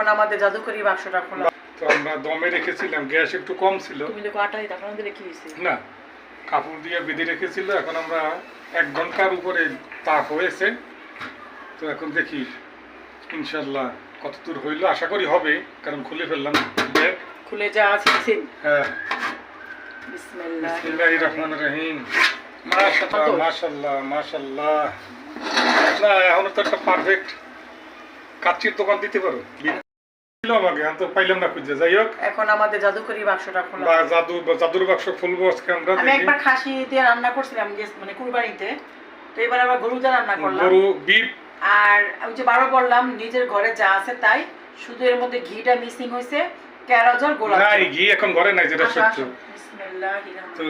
এখন আমাদের জাদুকরি বাক্সটা খোলা তো আমরা দমে রেখেছিলাম গ্যাস একটু কম ছিল। তুমি দেখো আটাই তখন দিলে কি হয়েছে। না কাপড় দিয়ে বেঁধে রেখেছিল এখন আমরা এক ঘণ্টার উপরে তাপ হয়েছে। তো এখন দেখি ইনশাল্লাহ কত দূর হইল আশা করি হবে কারণ খুলে ফেললাম ব্যাগ। খুলে যা আছে। হ্যাঁ। বিসমিল্লাহ বিসমিল্লাহির রহমানির রহিম। মাশাআল্লাহ? মাশাআল্লাহ মাশাআল্লাহ। না এখন তো একটা পারফেক্ট কাচ্চির দোকান দিতে পারো। ছিল আমাকে তো পাইলাম না খুঁজে। যাই হোক। এখন আমাদের জাদুকরি বাক্সটা খোলা। বা জাদু জাদুর বাক্স খুলবো আজকে আমরা আমি একবার খাসি দিয়ে রান্না করছিলাম মানে কুরবানিতে। তো এবার আবার গরু দিয়ে রান্না করলাম। গরু বিপ আর ওই যে বারো বললাম নিজের ঘরে যা আছে তাই। শুধু এর মধ্যে ঘিটা মিসিং হয়েছে ক্যারোজল গোলাপ নাই ঘি এখন ঘরে নাই যেটা সত্য তো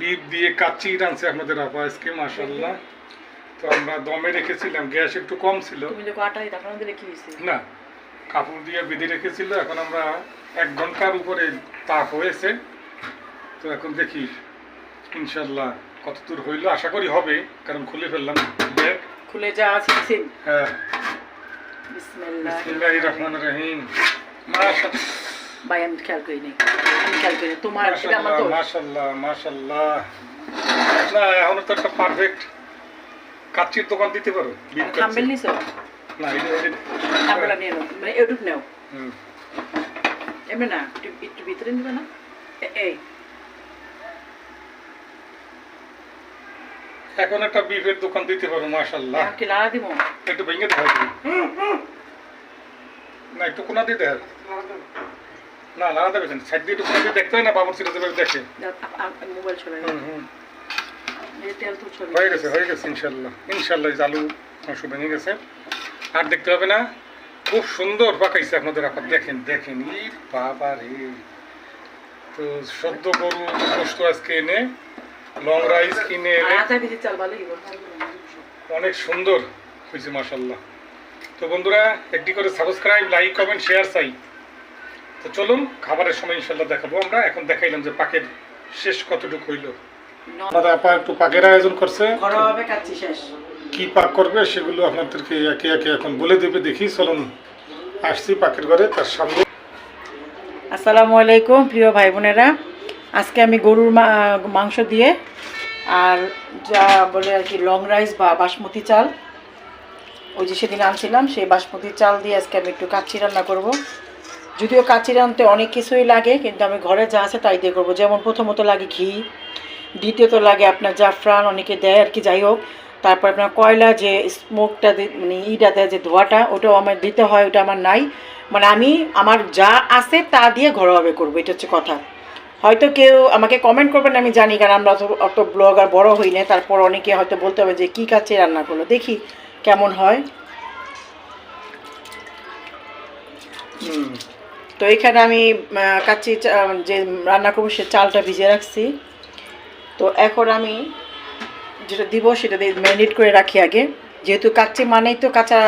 বিপ দিয়ে কাচ্চি রাঁধছে আপনাদের আপা আজকে মাশাআল্লাহ। তো আমরা দমে রেখেছিলাম গ্যাস একটু কম ছিল। তুমি কি হয়েছে? না কাপড় দিয়ে বেঁধে রেখেছিল। এখন আমরা এক ঘণ্টার উপরে তাপ হয়েছে। তো এখন দেখি ইনশাল্লাহ কত দূর হইল। আশা করি হবে কারণ খুলে ফেললাম ব্যাগ। খুলে যা আছে হ্যাঁ। বিসমিল্লাহির রহমানির রহিম। মাশাআল্লাহ। ভাই আমি খেয়াল করি নাই। আমি খেয়াল করি তোমার এটা আমার দোষ। মাশাআল্লাহ মাশাআল্লাহ। না এখন তো একটা পারফেক্ট কাচ্চির দোকান দিতে পারো। থাম্বেল নিছো? না এটা এটা- নিয়ে নাও মানে এটুক নাও হুম। এমনি না একটু একটু ভিতরে নিবে না এই এখন একটা বিফের দোকান দিতে পারো মাশাআল্লাহ এখন কি লাড়া দিব একটু ভেঙে দেখা না একটু কোনা দিয়ে দেখ না না দেবে সাইড দিয়ে একটু কোনা দিয়ে দেখতে হয় না বাবুর সিরিজে দেখে মোবাইল ছড়াই হুম হুম হয়ে গেছে হয়ে গেছে ইনশাল্লাহ ইনশাল্লাহ আলু মাংস ভেঙে গেছে আর দেখতে হবে না। খুব সুন্দর পাকাইছে আপনাদের আপনার দেখেন দেখেন। ই বাবা রে। তো সদ্য গরু গোস্ত আজকে এনে লং রাইস কিনে এনে। অনেক সুন্দর হয়েছে মাসাল্লাহ তো বন্ধুরা একটি করে সাবস্ক্রাইব লাইক কমেন্ট শেয়ার চাই। তো চলুন খাবারের সময় ইনশাল্লাহ দেখাবো আমরা। এখন দেখাইলাম যে পাকের শেষ কতটুকু হইল। আপা একটু পাকের আয়োজন করছে। শেষ। কি পাক করবে সেগুলো আপনাদেরকে একে একে এখন বলে দেবে। দেখি, চলুন, আসছি পাকের ঘরে, তার সামনে। আসসালামু আলাইকুম, প্রিয় ভাই বোনেরা। আজকে আমি গরুর মাংস দিয়ে আর যা বলে আর কি লং রাইস বা বাসমতি চাল। ওই যে সেদিন আনছিলাম, সেই বাসমতি চাল দিয়ে আজকে আমি একটু কাচ্চি রান্না করব। যদিও কাচ্চি রাঁধতে অনেক কিছুই লাগে, কিন্তু আমি ঘরে যা আছে তাই দিয়ে করব। যেমন প্রথমত লাগে ঘি, দ্বিতীয়ত লাগে আপনার জাফরান, অনেকে দেয় আর কি, যাই হোক। তারপর আপনার কয়লা যে স্মোকটা মানে ইটা দেয়, যে ধোয়াটা, ওটাও আমার দিতে হয়, ওটা আমার নাই। মানে আমি, আমার যা আছে তা দিয়ে ঘরোয়াভাবে করব, এটা হচ্ছে কথা। হয়তো কেউ আমাকে কমেন্ট করবেন, আমি জানি, কারণ আমরা অত ব্লগার বড় হই না, তারপর অনেকে হয়তো বলতে হবে যে, কী কাছে রান্না করল? দেখি কেমন হয়। তো এখানে আমি কাচ্চি যে রান্না করব, সে চালটা ভিজিয়ে রাখছি। তো এখন আমি যেটা দিব সেটা দিয়ে ম্যারিনেট করে রাখি আগে। যেহেতু কাচ্চি মানেই তো কাঁচা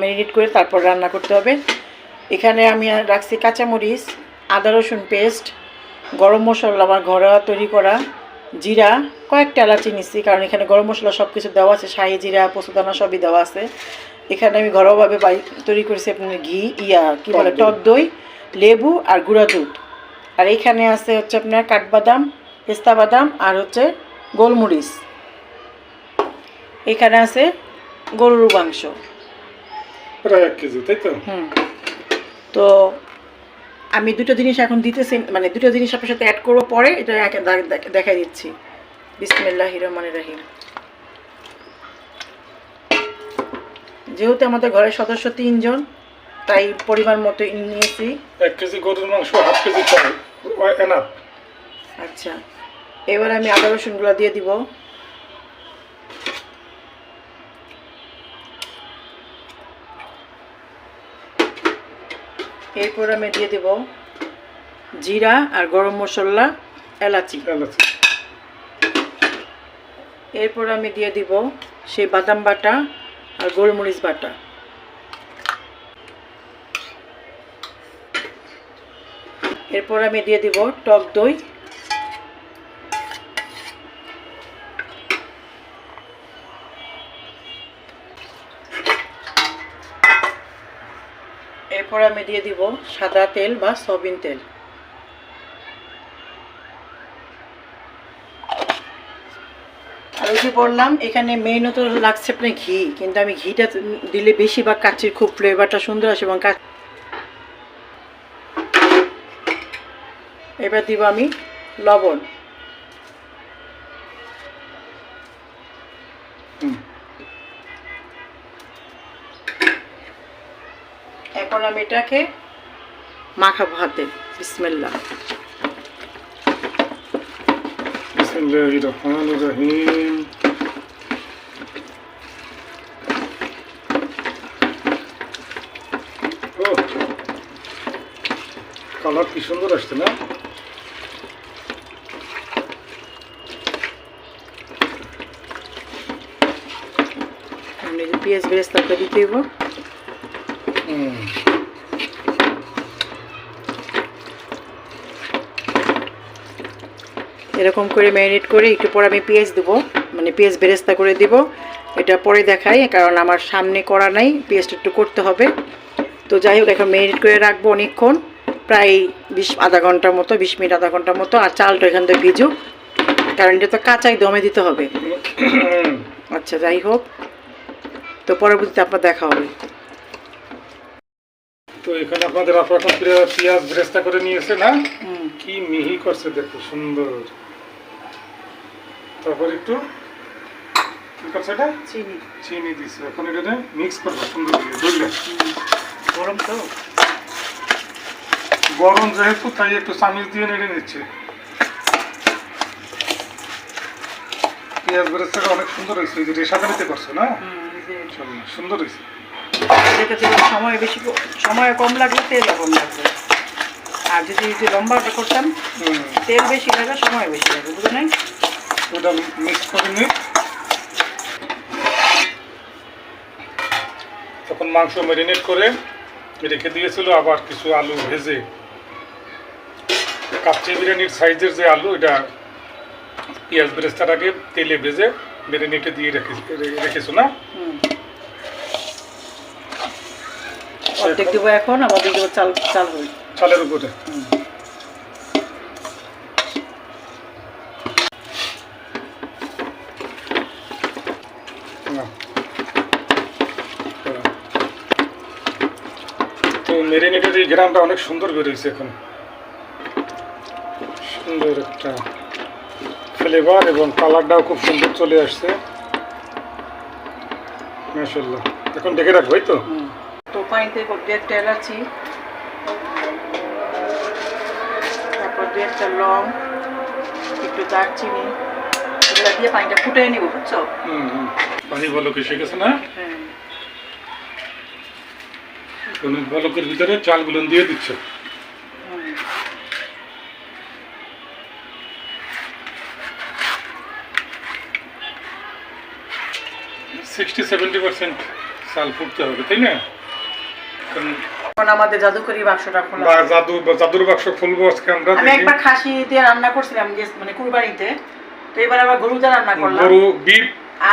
ম্যারিনেট করে তারপর রান্না করতে হবে। এখানে আমি রাখছি কাঁচামরিচ আদা রসুন পেস্ট গরম মশলা আমার ঘরোয়া তৈরি করা জিরা কয়েকটা এলাচি নিচ্ছি কারণ এখানে গরম মশলা সব কিছু দেওয়া আছে শাহি জিরা পোস্তদানা সবই দেওয়া আছে। এখানে আমি ঘরোয়াভাবে বাড়ি তৈরি করেছি আপনার ঘি ইয়া কি বলে টক দই লেবু আর গুঁড়া দুধ। আর এখানে আছে হচ্ছে আপনার কাঠবাদাম পেস্তা বাদাম আর হচ্ছে গোলমরিচ। এখানে আছে গরুর মাংস। প্রায় এক কেজি তাই তো? হুম। তো আমি দুটো জিনিস এখন দিতেছি মানে দুটো জিনিস আপনার সাথে অ্যাড করব পরে এটা দেখাই দিচ্ছি। বিসমিল্লাহ রহমান রাহিম। যেহেতু আমাদের ঘরের সদস্য তিনজন তাই পরিমাণ মতো নিয়েছি। এক কেজি গরুর মাংস হাফ কেজি আচ্ছা। এবার আমি আদা রসুনগুলো দিয়ে দিব। এরপর আমি দিয়ে দেব জিরা আর গরম মশলা এলাচি। এলাচি। এরপর আমি দিয়ে দিব সেই বাদাম বাটা আর গোলমরিচ বাটা। এরপর আমি দিয়ে দিব টক দই এরপর আমি দিয়ে দিব সাদা তেল বা সয়াবিন তেল। আর ওই যে বললাম, এখানে মেইন তো লাগছে আপনার ঘি, কিন্তু আমি ঘিটা দিলে বেশি বা কাচির খুব ফ্লেভারটা সুন্দর আসে এবং কাচ এবার দিব আমি লবণ। এখন আমি এটাকে মাখাবো হাতে। ও কালার কি সুন্দর আসছে না? পেঁয়াজ বেরেস্তা করে দিতে এরকম করে ম্যারিনেট করে একটু পরে আমি পেঁয়াজ দেবো। মানে পেঁয়াজ বেরেস্তা করে দিব। এটা পরে দেখাই কারণ আমার সামনে করা নাই পেঁয়াজটা একটু করতে হবে। তো যাই হোক এখন ম্যারিনেট করে রাখব অনেকক্ষণ প্রায় বিশ আধা ঘণ্টার মতো বিশ মিনিট আধা ঘণ্টার মতো আর চালটা এখান থেকে ভিজুক। কারণ এটা তো কাঁচাই দমে দিতে হবে। আচ্ছা যাই হোক। তো পরবর্তীতে আপনার দেখা হবে। তো এখানে আপনাদের আপা এখন পেঁয়া- পেঁয়াজ ব্রেস্তা করে নিয়েছে না? কি মিহি করছে দেখো সুন্দর। তারপর একটু কি করছে এটা? চিনি। চিনি দিছে। এখন এটা মিক্স করব সুন্দর করে বুঝলে? গরম তো। গরম যেহেতু তাই একটু চামিচ দিয়ে নেড়ে নিচ্ছে। পেঁয়াজ বেরেস্তাটা অনেক সুন্দর হয়েছে এই যে করছে না? সুন্দর হয়েছে। এটাকে যদি সময় বেশি সময় কম লাগলে তেল কম লাগবে। আর যদি একটু লম্বাটা করতাম তেল বেশি লাগে সময় বেশি লাগে বুঝে নাই? ওটা মিক্স করে নিই তখন মাংস ম্যারিনেট করে রেখে দিয়েছিল আবার কিছু আলু ভেজে। কাচ্চি বিরিয়ানির সাইজের যে আলু এটা পেঁয়াজ বেরেস্তার আগে তেলে ভেজে ম্যারিনেটে দিয়ে রেখে রেখেছো না হুম অর্ধেক দেবো এখন আবার দিয়ে দেবো চাল চাল চালের উপরে। তো মেরিনেটের এই গ্রামটা অনেক সুন্দর বেরোয়েছে এখন। সুন্দর একটা ফ্লেভার এবং কালারটাও খুব সুন্দর চলে আসছে। মাশাল্লাহ এখন ডেকে রাখব এই তো? হুম। তো পানিতে দু একটা এলাচি তারপর দু একটা লং একটু দারচিনি এগুলো দিয়ে পানিটা ফুটিয়ে নিব বুঝছ? পানি ভালো গেছে না? হ্যাঁ। বলকের ভিতরে চালগুলো দিয়ে দিচ্ছ। সিক্সটি সেভেন্টি পার্সেন্ট চাল ফুটতে হবে তাই না? এখন আমাদের জাদুকরি বাক্সটা খোলা। জাদু জাদুর বাক্স খুলবো আজকে আমরা আমি একবার খাসি দিয়ে রান্না করছিলাম যে মানে কুরবানিতে। তো এবার আবার গরু দিয়ে রান্না করলাম। গরু বিপ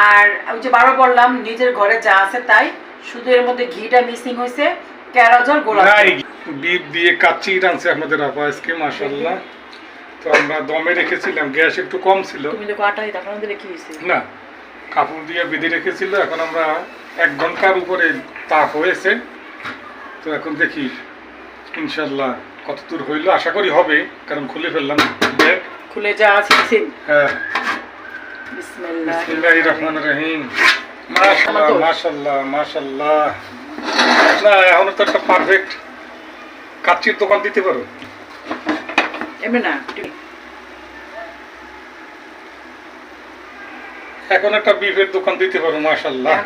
আর ওই যে বারো বললাম নিজের ঘরে যা আছে তাই। শুধু এর মধ্যে ঘিটা মিসিং হয়েছে ক্যারাজল গোলাপ বিপ দিয়ে কাচ্চি রাঁধছে আপনাদের আপা আজকে মাসাল্লাহ তো আমরা দমে রেখেছিলাম গ্যাস একটু কম ছিল। তুমি তো রেখে দিয়েছি। না কাপড় দিয়ে বেঁধে রেখেছিল এখন আমরা এক ঘণ্টার উপরে তাপ হয়েছে। তো এখন দেখি ইনশাল্লাহ কত দূর হইল। আশা করি হবে কারণ খুলে ফেললাম। ব্যাগ খুলে যা আছে হ্যাঁ। বিসমিল্লাহ বিসমিল্লাহির রহমানির রহিম। মাশাআল্লাহ। মাশাআল্লাহ মাশাআল্লাহ। না এখন তো একটা পারফেক্ট কাচ্চির দোকান দিতে পারো। এমনি না এখন একটা বিফের দোকান দিতে পারো লাড়া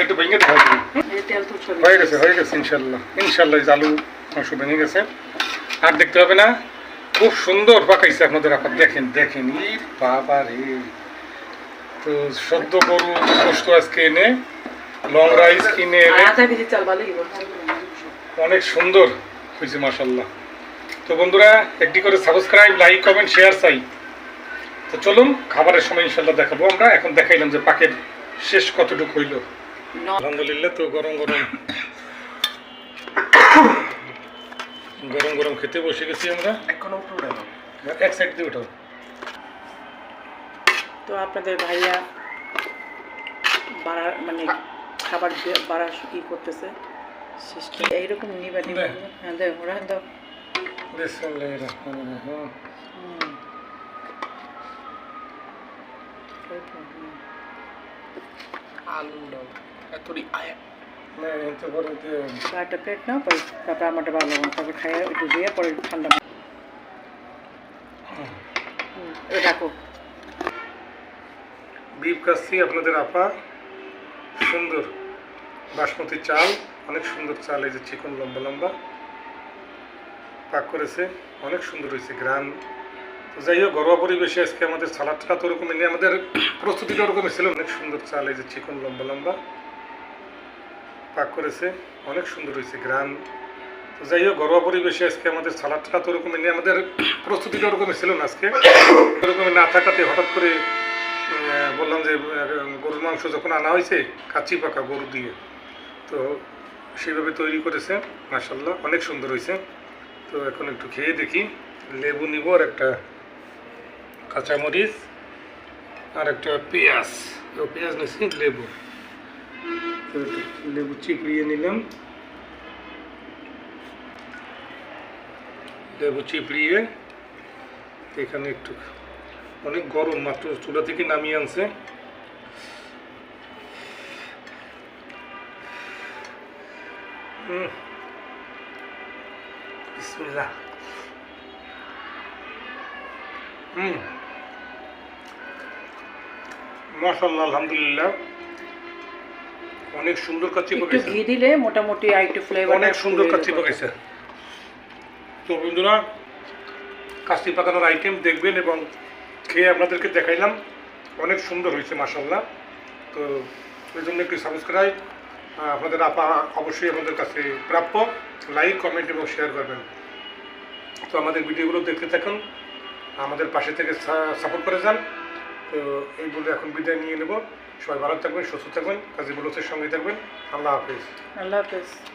একটু ভেঙে দেখা হয়ে। গেছে। হয়ে গেছে ইনশাল্লাহ ইনশাল্লাহ আলু মাংস ভেঙে গেছে। আর দেখতে হবে না খুব সুন্দর পাকাইছে আপনাদের আপাত। দেখেন দেখেন ই বাবা রে তো সদ্য গরু গোস্ত আজকে এনে লং রাইস কিনে অনেক সুন্দর হয়েছে মাসাল্লাহ তো বন্ধুরা একটি করে সাবস্ক্রাইব লাইক কমেন্ট শেয়ার চাই। তো চলুন খাবারের সময় ইনশাল্লাহ দেখাবো আমরা। এখন দেখাইলাম যে পাকের শেষ কতটুকু হইল। আলহামদুলিল্লাহ তো গরম গরম। গরম গরম খেতে বসে গেছি আমরা। এখনও এক সাইড দিয়ে ওঠো তো আপনাদের ভাইয়া বাড়ার মানে খাবার বাড়ার ই করতেছে। সৃষ্টি এইরকম নিবে নিবে। হ্যাঁ দেখ ওরা দাও। বিসমিল্লাহির রহমানির রহিম। চারটা প্লেট নাও পরে তারপরে আমারটা ভালো লাগবে তারপরে খাইয়ে একটু দিয়ে পরে ঠান্ডা রাখো আপনাদের আপা। সুন্দর। বাসমতি চাল অনেক সুন্দর চাল এই যে চিকন লম্বা লম্বা। পাক করেছে অনেক সুন্দর হয়েছে গ্রান। তো যাই হোক, ঘরোয়া পরিবেশে আজকে আমাদের সালাদটা তো ওরকম নেই। আমাদের প্রস্তুতিটা ওরকমই ছিল। অনেক সুন্দর চাল, এই যে চিকন, লম্বা লম্বা পাক করেছে। অনেক সুন্দর হয়েছে গ্রাম তো যাই হোক, ঘরোয়া পরিবেশে আজকে আমাদের সালাদটা তো ওরকমই নেই। আমাদের প্রস্তুতিটা ওরকমই ছিল না আজকে। ওরকমই না থাকাতে হঠাৎ করে বললাম যে গরুর মাংস যখন আনা হয়েছে, কাচি পাকা গরু দিয়ে, তো সেইভাবে তৈরি করেছে মাসাল্লাহ অনেক সুন্দর হয়েছে। তো এখন একটু খেয়ে দেখি। লেবু নিব আর একটা কাঁচামরিচ আর একটা পেঁয়াজ পেঁয়াজ নিচ্ছি লেবু। লেবু চিপড়িয়ে নিলাম। লেবু চিপড়িয়ে এখানে একটু অনেক গরম, মাত্র চুলা থেকে নামিয়ে আনছে। হুম। হুম আলহামদুলিল্লাহ। অনেক সুন্দর কাচ্চি একটু পাকাইছে। ঘি দিলে মোটামুটি ফ্লেভার অনেক সুন্দর কাচ্চি পাকাইছে। তো বন্ধুরা কাচ্চি পাকানোর আইটেম দেখবেন এবং খেয়ে আপনাদেরকে দেখাইলাম। অনেক সুন্দর হয়েছে মাসাল্লাহ তো ওই জন্য একটু সাবস্ক্রাইব আপনাদের আপা অবশ্যই আমাদের কাছে প্রাপ্য। লাইক কমেন্ট এবং শেয়ার করবেন। তো আমাদের ভিডিওগুলো দেখতে থাকুন। আমাদের পাশে থেকে সাপোর্ট করে যান। তো এই বলে এখন বিদায় নিয়ে নেব। সবাই ভালো থাকবেন, সুস্থ থাকবেন, কাজী বলতের সঙ্গে থাকবেন। আল্লাহ হাফিজ। আল্লাহ হাফেজ।